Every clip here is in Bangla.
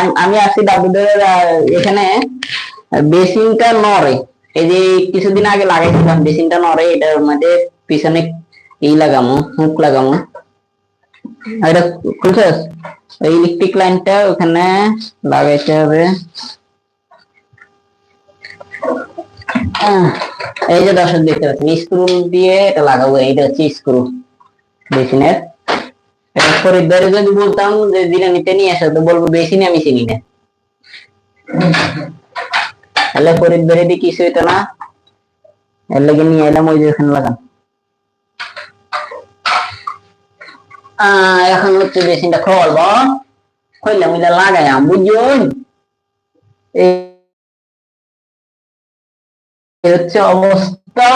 আম- আসি ডাব্লিউডের এখানে। বেসিনটা নড়ে। এই যে কিছুদিন আগে লাগাইছিলাম, বেসিনটা নড়ে, এটার মধ্যে পিছনে ই লাগামো, হুক লাগামো। এটা খুলছিস এই ইলেকট্রিক লাইনটা ওখানে লাগাইতে হবে। এই যে দর্শক দেখতে পাচ্ছেন স্ক্রু দিয়ে এটা লাগাবো, এইটা হচ্ছে স্ক্রু বেসিনের। খরিদ্দারে যদি বলতাম যে দিনে নিতে নিয়ে আসো, তো বলব বেসিনে আমি চিনি না। তাহলে খরিদ্দারে দিয়ে কিছু হইতো না। এর লাগে নিয়ে এলাম ওই যে লাগান এখন হচ্ছে বেসিনটা খুলবো খুললে মুইলা লাগাই বুঝুন এই এই হচ্ছে অবস্থা।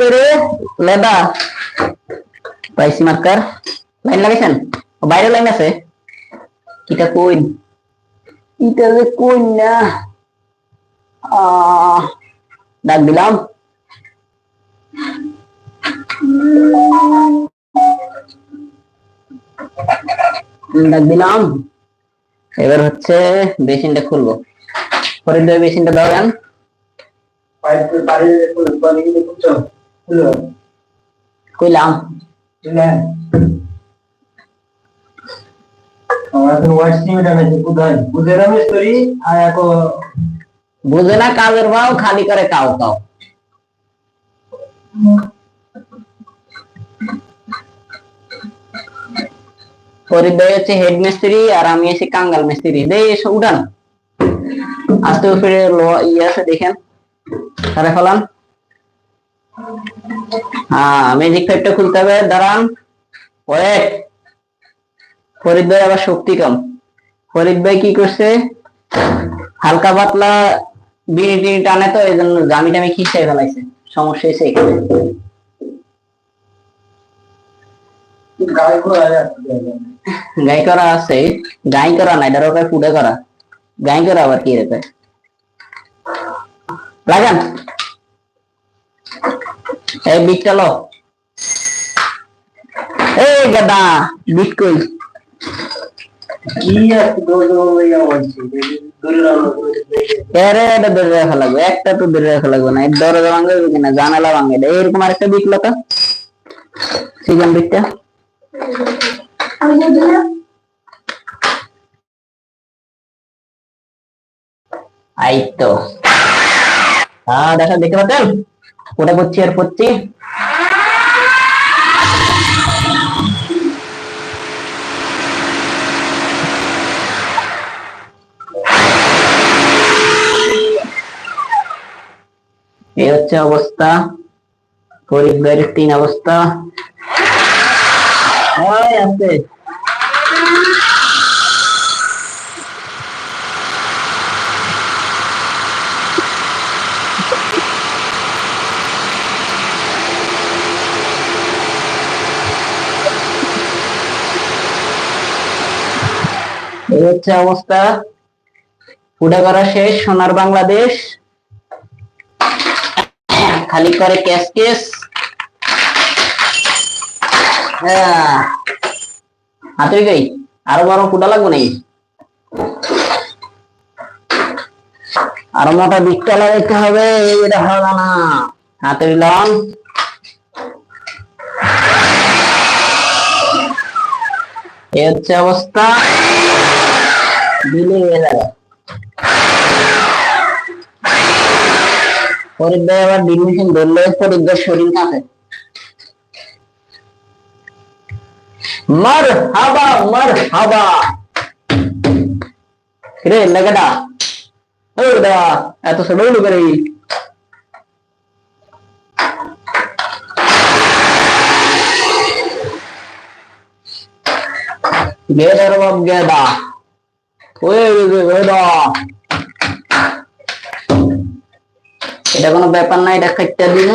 করে লেদা। পাইসি মার্কার লাইন লাগাইছেন বাইরে লাইন আছে. কিটা কইন এটা যে কইন না ডাক দিলাম ডাক দিলাম এবার হচ্ছে বেসিনটা খুলবো। ফরিদ ভাই বেসিনটা বুঝলো কইলাম। স্টোরি বুঝে না কাজের ভাও, খালি করে হেড মিস্ত্রি আর আমি কাঙ্গাল মিস্ত্রি উঠান। আস্তে লো ইয়ে আছে, দেখেন। তারা ফেলান। হ্যাঁ ম্যাজিক পাইপটা খুলতে হবে দাঁড়ান। ওয়েট। ফরিদ ভাই আবার শক্তি কম। ফরিদ ভাই কি করছে? হালকা পাতলা বিড়ি টিনি টানে তো এই জন্য জামি টামি খিচাই ফেলাইছে। সমস্যা হয়েছে এখানে। গাই করা আছে। গাই করা নাই ধরো ওকে ফুডে করা। গাই করা আবার কি রেখে লাগান। এই বিটটা লো এই গাদা বিট কই হয়ে একটা তো ধরে রাখা লাগবে না দরজা ভাঙবে কিনা জানালা ভাঙবে এরকম আরেকটা বিট বিটটা তো হ্যাঁ দেখা দেখতে পাচ্ছেন ওটা করছি আর করছি। এই হচ্ছে অবস্থা। গরিব তিন অবস্থা। আছে। হচ্ছে অবস্থা। পুডা করা শেষ, সোনার বাংলাদেশ। খালি করে ক্যাশ কেস হাতে গই আরও বড় কুটা লাগবে নাকি? আরও মোটা দিকটা লাগাইতে হবে এটা হবে না হাতে লন। এই হচ্ছে অবস্থা। দিলে হয়ে যাবে ফরিদ্দার আবার ডিল মেশিন ধরলে ফরিদ্দার শরীর কাঁপে মার হাবা মার হাবা রে লাগাডা ওটা এত ছোট উড়ু করে গেদার বাপ গেদা ওই গেদা এটা কোনো ব্যাপার না এটা খাইতে দিন।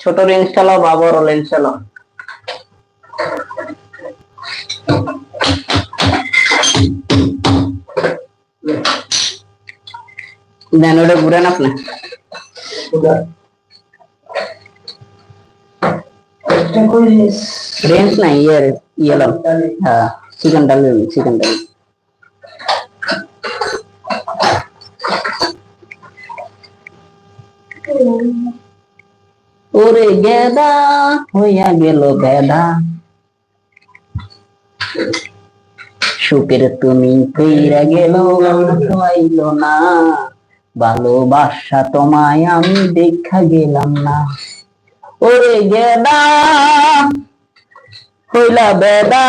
ছোট রেঞ্জ চালাও বা বড় রেঞ্জ চালাও। দেন ওটা ঘুরেন আপনি চেষ্টা করিস রেঞ্জ নাই ইয়ে ইয়েলো হ্যাঁ চিকেন ডাল চিকেন ডাল ওরে গেদা হইয়া গেল বেদা সুখের তুমি কইরা গেল হইল না। ভালোবাসা তোমায় আমি দেখা গেলাম না। ওরে গেদা, হইলা বেদা।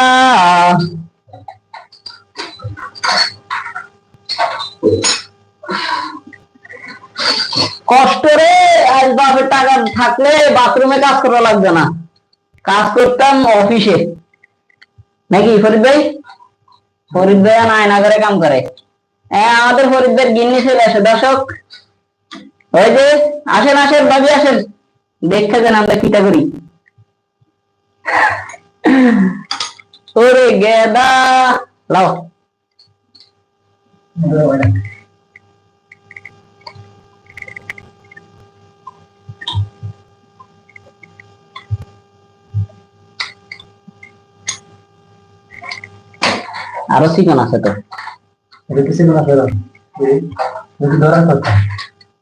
কষ্ট রে, আজ বাপের টাকা থাকলে বাথরুমে কাজ করা লাগবে না। কাজ করতাম অফিসে। নাকি ফরিদ ভাই? ফরিদ ভাই আয়না করে কাম করে। হ্যাঁ আমাদের ফরিদ ভাই গিন্নি চলে আসে, দর্শক। ওই যে, আসেন আসেন বাবি আসেন। দেখতে যান আমরা কিটা করি। ওরে গেদা। লাও। আরও চিকন আছে তো। এটা কিসে না ফেরো যদি ধরা কথা?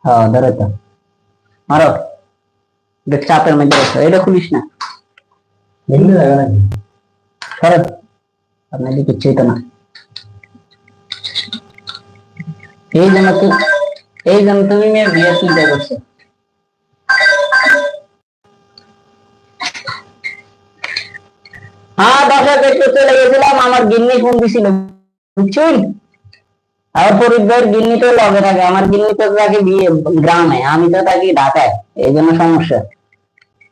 হ্যাঁ ধরে তো। মারো। দেখ চাপের মধ্যে আছে এটা খুলিস না। এগুলো লাগা নাকি? সরব আপনার দিকে চেত না। এই জন্য তুমি এই জন্য তুমি মেয়ে বিয়ে চিন্তা করছ। হ্যাঁ দর্শক একটু চলে গেছিলাম, আমার গিন্নি ফোন দিছিল, বুঝছেন? আর ফরিদ ভাইয়ের গিন্নি তো লগে থাকে, আমার গিন্নি তো থাকে বিয়ে গ্রামে, আমি তো থাকি ঢাকায়, এই জন্য সমস্যা।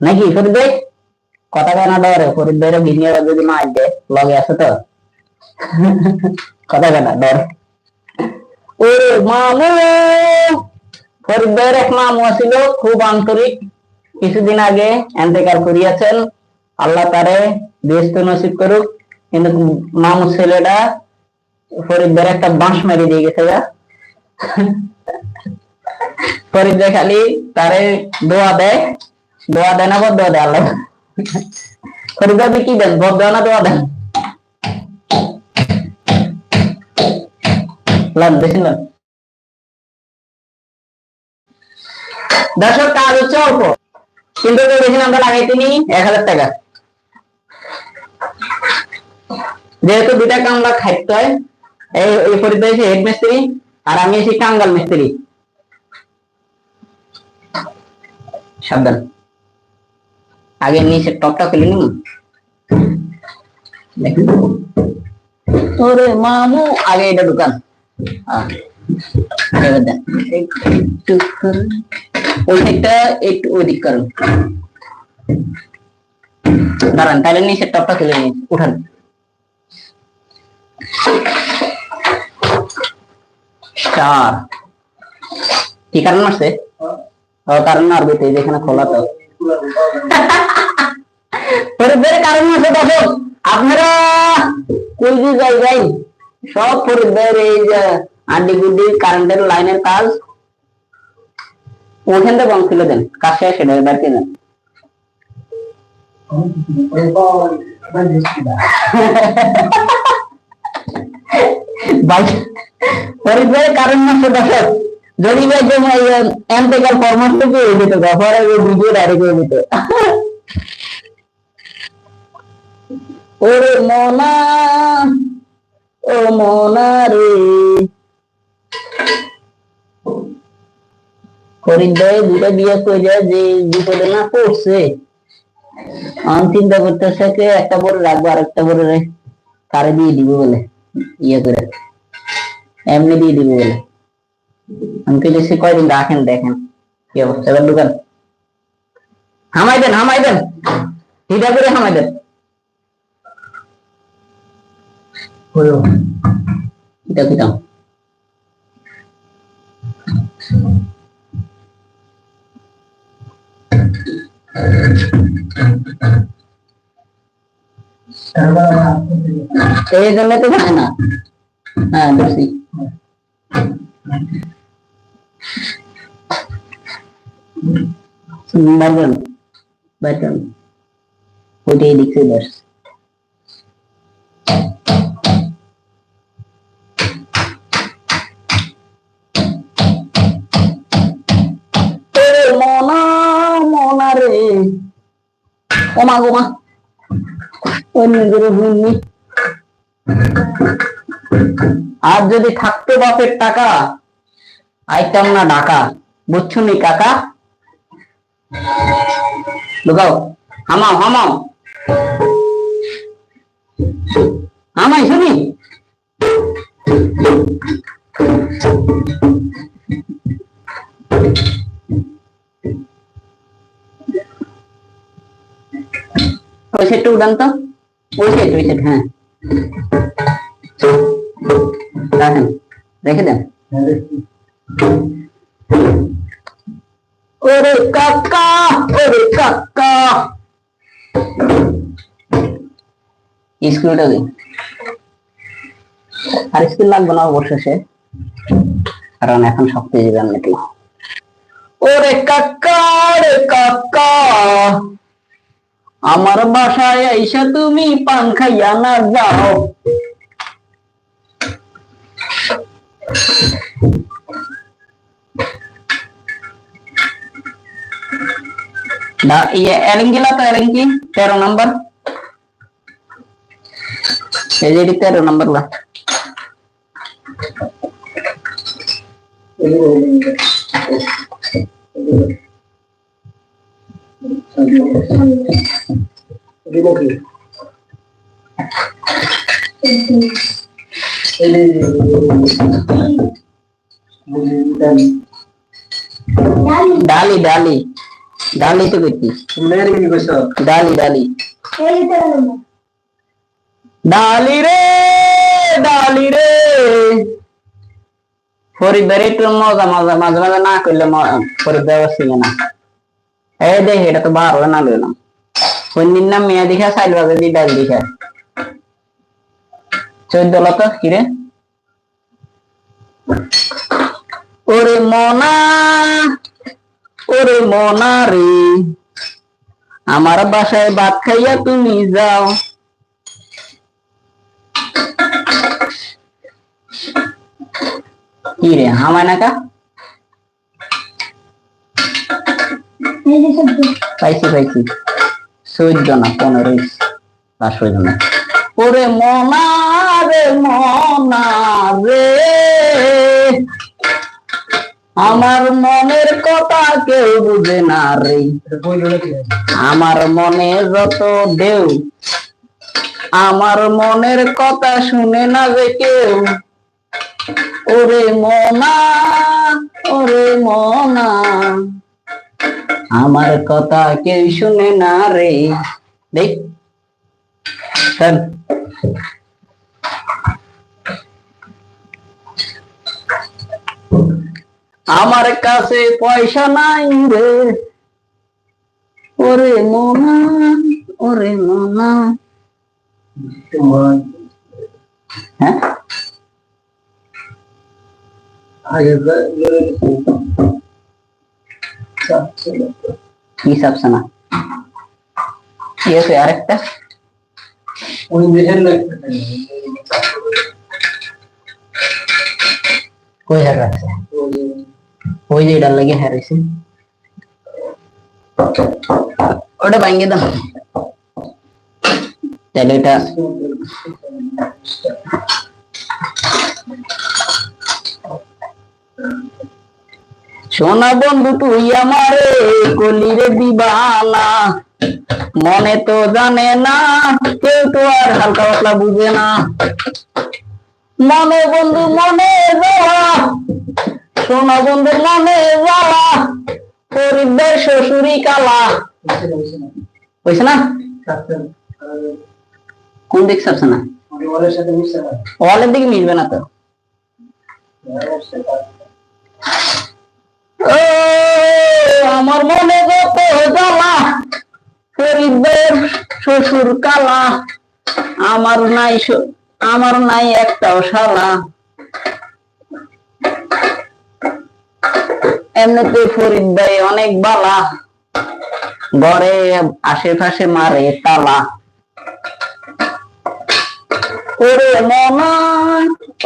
নাকি, ফরিদ ভাই? কথা কেন ডরে ফরিদ ভাইয়ের গিন্নি যদি মার দেয়, লগে আছে তো? কথা কেন ডর ওরে মামু! ফরিদ ভাইয়ের এক মামু ছিল খুব আন্তরিক। কিছুদিন আগে এন্তেকার করিয়াছেন, আল্লাহ তারে ব্যস্ত নসিব করুক, কিন্তু মামু ছেলেটা ফরিদ ভাইয়ের একটা বাঁশ মেরে দিয়ে গেছে যা ফরিদ খালি তারে দোয়া দেয় দোয়া দেয় না বদ দোয়া দেয় আল্লাহ। ফরিদ ভাই আপনি কি দেন বদ দেওয়া না দোয়া দেন? দর্শক, কাজ হচ্ছে অল্প। কিন্তু তো বেশি আমরা লাগাইতে তিনি এক হাজার টাকা। যেহেতু দুইটা কামলা খাইতে হয় এই ফরিদ ভাই হেড মিস্ত্রি আর আমি এসে কাঙ্গাল মিস্ত্রি। সাবধান। আগে নিচে টপটা খুলে দেখুন ওরে মামু। আগে এটা দোকান আহ, একটু ওই দিকটা একটু ওই দিক করুন। দাঁড়ান তাহলে নিচের টপটা খুলে নিন উঠান। স্টার। কি কারণ মারছে কারণ মারবে এই খোলা তো। ফরিদদের কারণ আছে দর্শক আপনারা কোন যে জায়গায় সব ফরিদদের এই যে আড্ডি গুড্ডি কারেন্টের লাইনের কাজ, ওখান থেকে বন্ধ দেন। কাজ শেষ সেটা বাড়তে দেন ফরিদদের কারণ আছে দর্শক। যদি ভাই যে এমটেকার কর্মসূচি হয়ে যেত পরে ভিডিও হয়ে যেত ওরে মোনা, ও মোনা রে। বিয়ে করে যে বিপদে না পড়ছে, আমি চিন্তা করতেছে একটা বড় রাখব আর একটা বড় রে কারে দিয়ে দিব বলে। ইয়ে করে এমনি দিয়ে দিব বলে আমি তো সে কয়দিন রাখেন দেখেন কি অবস্থা এবার দোকান হামাই দেন হামাই দেন হিটা করে হামাই দেন এটা কিতাম এই জন্য তো যায় না হ্যাঁ ধরছি বাইরন বাইরন ওইটাই লিখতে দাস মনা মনা রে ওমা আর যদি থাকতো বাপের টাকা, আইতাম না ঢাকা। বুঝছ নি কাকা? লুকাও। হামাও হামাও। হামাই, শুনি? ওই সেটটা উড়ান তো। ওই সেট ওই সেট হ্যাঁ। ওরে কাকা ওরে কাকা। স্কুলটা আর স্কুল লাগবে না অবশেষে। কারণ এখন সব পেয়ে যাবে এমনিতে ওরে কাকা ওরে কাকা। আমার বাসায় আইসা তুমি পান খাইয়া না যাও। Da, iya, এলএনজি লা তো এলএনজি তেরো নম্বর। এই যে এটি তেরো নম্বর লা ডালি ডালি। ডালি তো করছি ডালি ডালি। ডালি রে ডালি রে। পরিবার একটু মজা মজা, মাঝে মাঝে না করলে পরিবার বসিবে না। এই দেখ এটা তো বার হবে না লইলাম কোনদিন না মেয়ে দেখা সাইড বাজে দি ডাল দেখা চোদ্দ লতা কিরে ওরে মনা ওরে মনা রে আমার বাসায় ভাত খাইয়া তুমি যাও কি রে হামায় নাকা পাইছি পাইছি। না পনেরো না। ওরে মনা রে মনা রে। আমার মনের কথা কেউ বুঝে না রে। আমার মনে যত দেউ, আমার মনের কথা শুনে না যে কেউ। ওরে মনা ওরে মনা। আমার কথা কেউ শুনে না রে। দেখ। আমার কাছে পয়সা নাই রে। ওরে মনা ওরে মনা। হ্যাঁ? কি সাবছে না কি আছে আরেকটা কই হার রাখছে ওই যে এটার লাগে হারাইছে ওটা ভাঙ্গে দাও তাহলে এটা সোনা বন্ধু তুই আমারে কলিরে দিবানা। মনে তো জানে না, কেউ তো আর হালকা পাতলা বুঝে না। মনে বন্ধু মনে জ্বালা সোনা বন্ধু মনে জ্বালা পরিবার শ্বশুরি কালা। হয়েছে না? কোন দিক সারছে না? ওয়ালের দিকে মিলবে না তো। আমার মনে যত জ্বালা পরিবার শ্বশুর কালা, আমার নাই আমার নাই একটাও শালা। এমনিতে ফরিদ ভাই অনেক বালা, ঘরে আশেপাশে মারে তালা। ওরে মনা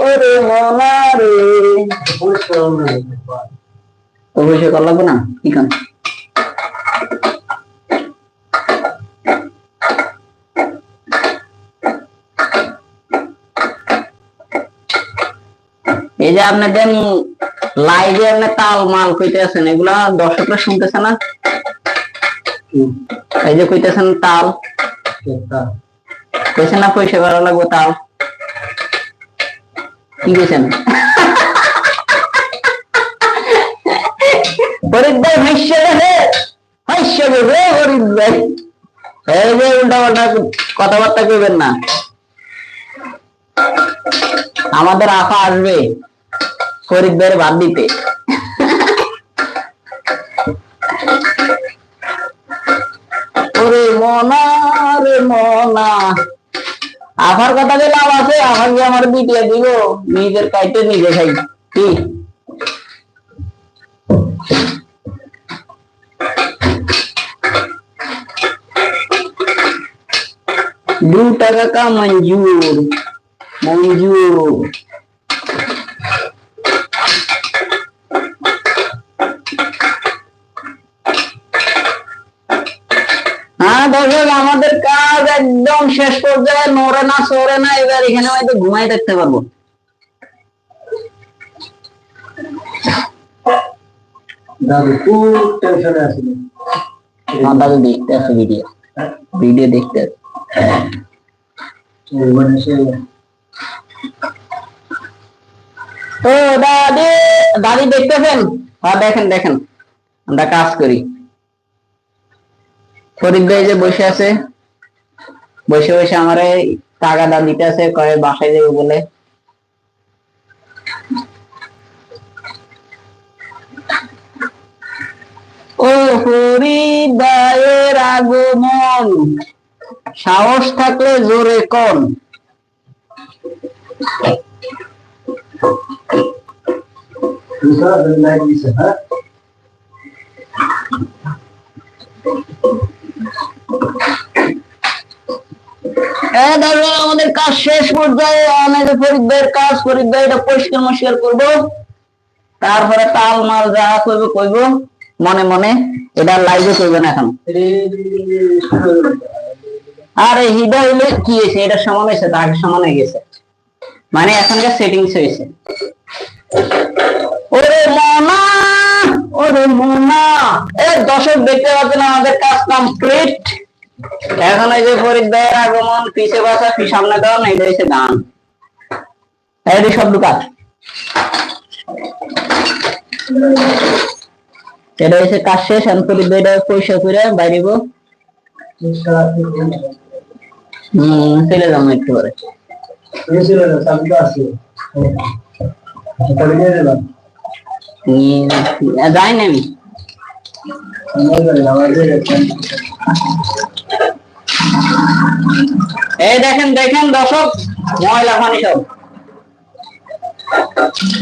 ওরে মনা রে। বসে কর লাগবে না? কি কান এই যে আপনি দেন লাইভে আপনি তাল মাল কইতেছেন, এগুলা দর্শকরা শুনতেছে না? এই যে কইতেছেন তাল। কইছে না পয়সা করা লাগবে তাল? কি কইছেন? ফরিদ ভাই গেছে ফরিদ ভাই। এই যে কথাবার্তা না। আমাদের আফা আসবে ফরিদ ভাত দিতে। রে কথা আছে আমার বিটিয়া দিব নিজের কাইতে নিজে খাই কি দু টাকা কা মঞ্জুর মঞ্জুর হ্যাঁ দর্শক আমাদের কাজ একদম শেষ পর্যায়ে নড়ে না সরে না এবার এখানে হয়তো ঘুমাই থাকতে পারব। দাদু খুব টেনশনে আছিল আমার দাদু দেখতে আছে ভিডিও ভিডিও দেখতে আছে ও দাদি দাদি দেখতেছেন? হ্যাঁ দেখেন দেখেন। আমরা কাজ করি। ফরিদ ভাই যে বসে আছে, বসে বসে আমার টাকা দিতে আছে, কয়ে বাসায় যাবে বলে। ও ফরিদ ভাইয়ের আগমন। সাহস থাকলে জোরে কোন। আমাদের কাজ শেষ পর্যায়ে আমাদের ফরিদ কাজ ফরিদ এটা পরিষ্কার মস্কার করব। তারপরে তাল মাল যা করব কইব। মনে মনে, এটা লাইভে করবেন এখন। আরে হিদা হইলে কি হয়েছে? এটা সমান হয়েছে, তার সমান হয়ে গেছে। মানে এখনকার সেটিংস হয়েছে। ওরে মনা ওরে মনা। এ দর্শক, দেখতে পাচ্ছেন আমাদের কাজ কমপ্লিট এখন এই যে ফরিদ আগমন, পিছে বাসা পি সামনে দেওয়া না এটা হচ্ছে গান এই শব্দ কাজ এটা হচ্ছে কাজ শেষ এখন ফরিদ ভাইটা পয়সা করে বাইরে হম চলে যাব একটু পরে। ছিল না চাবি আছে চাবি দিয়ে দিলাম উম, যাই না আমি। এই দেখেন দেখেন দর্শক ময়লা পানি সব।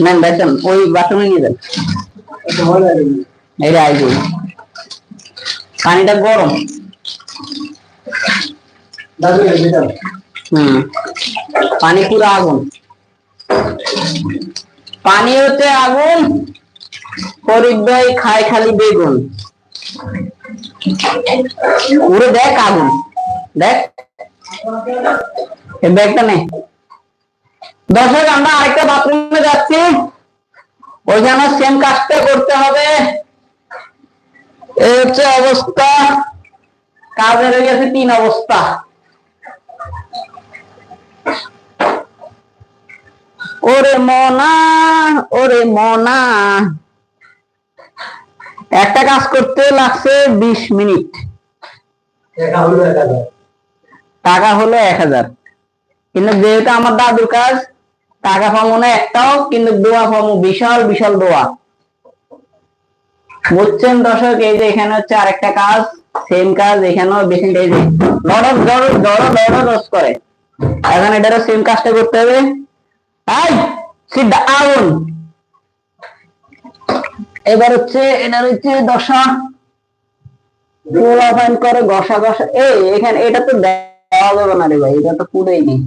নেন দেখেন ওই বাথরুমে নিয়ে যান। ভালো লাগে এই পানিটা গরম। পানি পুরো আগুন। পানি হচ্ছে আগুন, ফরিদ ভাই খায় খালি বেগুন। পুরো দেখ আগুন, দেখ। ব্যাগটা নেই দর্শক, আমরা আরেকটা বাথরুমে যাচ্ছি। ওইখানে সেম কাজটা করতে হবে। এই হচ্ছে অবস্থা। কাজের হয়ে গেছে তিন অবস্থা। ওরে মনা ওরে মনা একটা কাজ করতে লাগছে বিশ মিনিট টাকা হলো এক হাজার কিন্তু যেহেতু আমার দাদুর কাজ টাকা পাবো না একটাও কিন্তু দোয়া পাবো বিশাল বিশাল দোয়া বুঝছেন দর্শক এই যে এখানে হচ্ছে আরেকটা কাজ সেম কাজ এখানেও বেশি এই যে লড় লড় লড় লড় রস করে এখন এটারও সেম কাজটা করতে হবে। আই সিট আউন এবার হচ্ছে এটা হচ্ছে দশা। করে ঘষা ঘষা। এই এখানে এটা তো দেওয়া যাবে না রে ভাই এটা তো পুরোই নেই।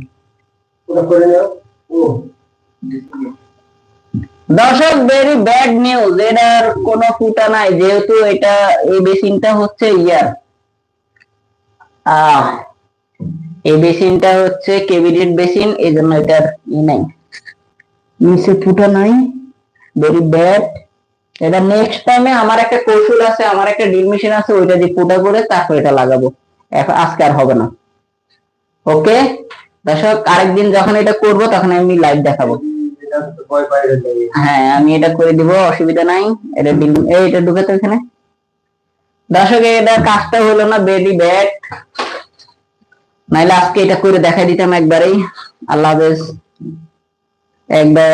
দর্শক ভেরি ব্যাড নিউজ এটার কোনো ফুটা নাই যেহেতু এটা এই বেসিনটা হচ্ছে ইয়ার। আহ এই বেসিনটা হচ্ছে কেবিনেট বেসিন এই জন্য এটার ই নাই। নিচে ফুটা নাই ভেরি ব্যাড এটা নেক্সট টাইমে আমার একটা কৌশল আছে, আমার একটা ড্রিল মেশিন আছে, ওইটা দিয়ে ফুটা করে তারপর এটা লাগাবো। এখন আজকে আর হবে না। ওকে? দর্শক, আরেকদিন যখন এটা করব, তখন আমি লাইভ দেখাবো। হ্যাঁ আমি এটা করে দিব, অসুবিধা নাই। এটা বিল- এটা ঢুকে তো এখানে। দর্শক, এটা কাজটা হলো না ভেরি ব্যাড নাইলে আজকে এটা করে দেখাই দিতাম একবারেই। আল্লাহ হাফেজ। একবার